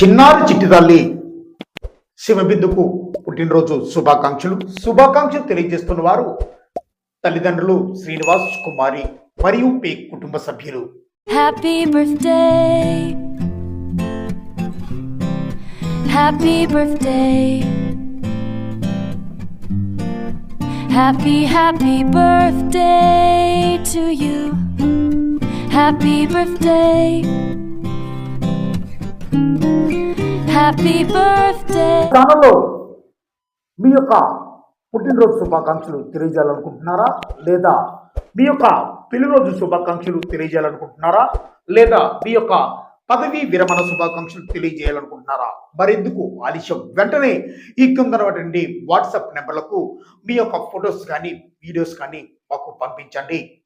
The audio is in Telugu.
చిన్నారి చిట్టి తల్లి శివబిందుకు పుట్టినరోజు శుభాకాంక్షలు. శుభాకాంక్షలు తెలియజేస్తున్న వారు తల్లిదండ్రులు శ్రీనివాస్ కుమారి మరియు పే కుటుంబ సభ్యులు. Happy birthday happy birthday happy happy birthday to you. Happy birthday Happy మీ యొక్క పుట్టినరోజు శుభాకాంక్షలు తెలియజేయాలనుకుంటున్నారా? లేదా మీ యొక్క పెళ్ళిరోజు శుభాకాంక్షలు తెలియజేయాలనుకుంటున్నారా? లేదా మీ యొక్క పదవీ విరమణ శుభాకాంక్షలు తెలియజేయాలనుకుంటున్నారా? మరెందుకు? ఆలస్యం. వెంటనే ఈ కిందనటువంటి వాట్సాప్ నెంబర్లకు మీ యొక్క ఫొటోస్ కానీ వీడియోస్ కానీ మాకు పంపించండి.